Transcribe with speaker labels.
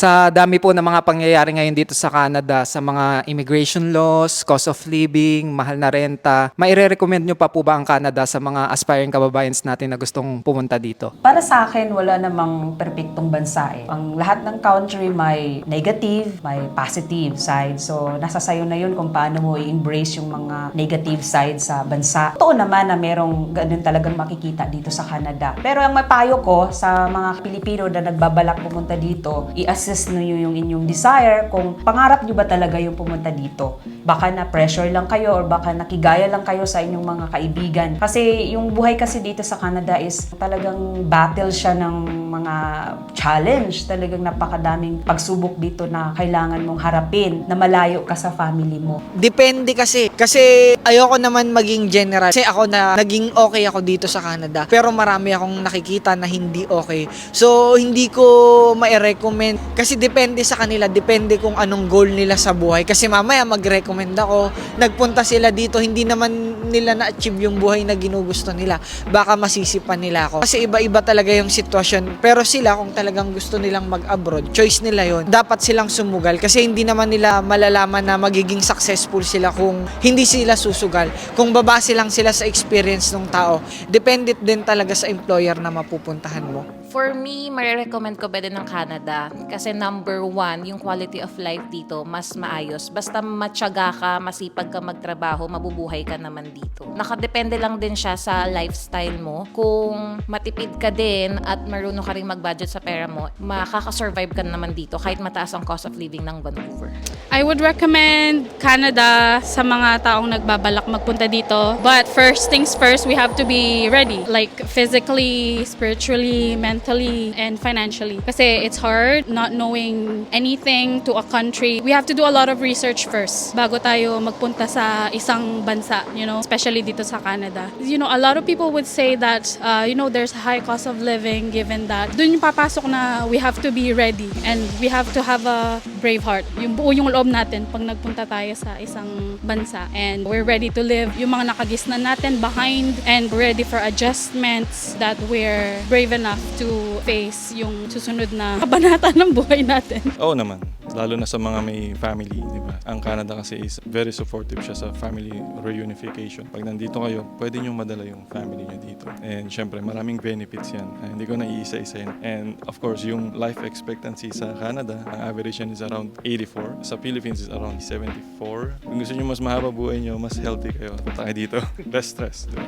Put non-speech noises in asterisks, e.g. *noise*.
Speaker 1: Sa dami po ng mga pangyayari ngayon dito sa Canada, sa mga immigration laws, cost of living, mahal na renta, maire-recommend nyo pa po ba ang Canada sa mga aspiring kababayans natin na gustong pumunta dito?
Speaker 2: Para sa akin, wala namang perpektong bansa eh. Ang lahat ng country may negative, may positive side. So, nasa sayo na yun kung paano mo i-embrace yung mga negative side sa bansa. Totoo naman na merong ganun talagang makikita dito sa Canada. Pero ang mapayo ko sa mga Pilipino na nagbabalak pumunta dito, i-assess niyo yung inyong desire kung pangarap niyo ba talaga yung pumunta dito. Baka na pressure lang kayo or baka nakigaya lang kayo sa inyong mga kaibigan. Kasi yung buhay kasi dito sa Canada is talagang battle siya ng mga challenge. Talagang napakadaming pagsubok dito na kailangan mong harapin na malayo ka sa family mo.
Speaker 3: Depende kasi. Kasi ayoko naman maging general. Kasi ako na naging okay ako dito sa Canada. Pero marami akong nakikita na hindi okay. So, hindi ko ma-recommend. Kasi depende sa kanila. Depende kung anong goal nila sa buhay. Kasi mamaya mag-recommend ako. Nagpunta sila dito. Hindi naman nila na-achieve yung buhay na ginugusto nila. Baka masisipan nila ako. Kasi iba-iba talaga yung sitwasyon. Pero sila, kung talagang gusto nilang mag-abroad, choice nila yon Dapat silang sumugal. Kasi hindi naman nila malalaman na magiging successful sila kung hindi sila susugal. Kung babase lang sila sa experience ng tao. Depende din talaga sa employer na mapupuntahan mo.
Speaker 4: For me, marirecommend ko din ng Canada? Kasi number one, yung quality of life dito, mas maayos. Basta matyaga ka, masipag ka magtrabaho, mabubuhay ka naman dito. Nakadepende lang din siya sa lifestyle mo. Kung matipid ka din at marunong ka rin mag-budget sa pera mo, makakasurvive ka naman dito kahit mataas ang cost of living ng Vancouver.
Speaker 5: I would recommend Canada sa mga taong nagbabalak magpunta dito. But first things first, we have to be ready. Like physically, spiritually, mentally, and financially. Kasi it's hard not knowing anything to a country. We have to do a lot of research first bago tayo magpunta sa isang bansa, you know, especially dito sa Canada. You know, a lot of people would say that, uh, you know, there's high cost of living given that. Doon yung papasok na we have to be ready and we have to have a brave heart. Yung buo yung loob natin pag nagpunta tayo sa isang bansa and we're ready to live yung mga nakagisnan natin behind and ready for adjustments that we're brave enough to face yung susunod na kabanata *laughs* ng buhay natin.
Speaker 6: Oo naman. Lalo na sa mga may family, di ba? Ang Canada kasi is very supportive siya sa family reunification. Pag nandito kayo, pwede nyo madala yung family nyo dito. And syempre, maraming benefits yan. Ah, hindi ko na iisa-isahin. And of course, yung life expectancy sa Canada, ang average yan is around 84. Sa Philippines is around 74. Kung gusto nyo mas mahaba buhay nyo, mas healthy kayo, punta kayo dito. *laughs* Less stress. di ba?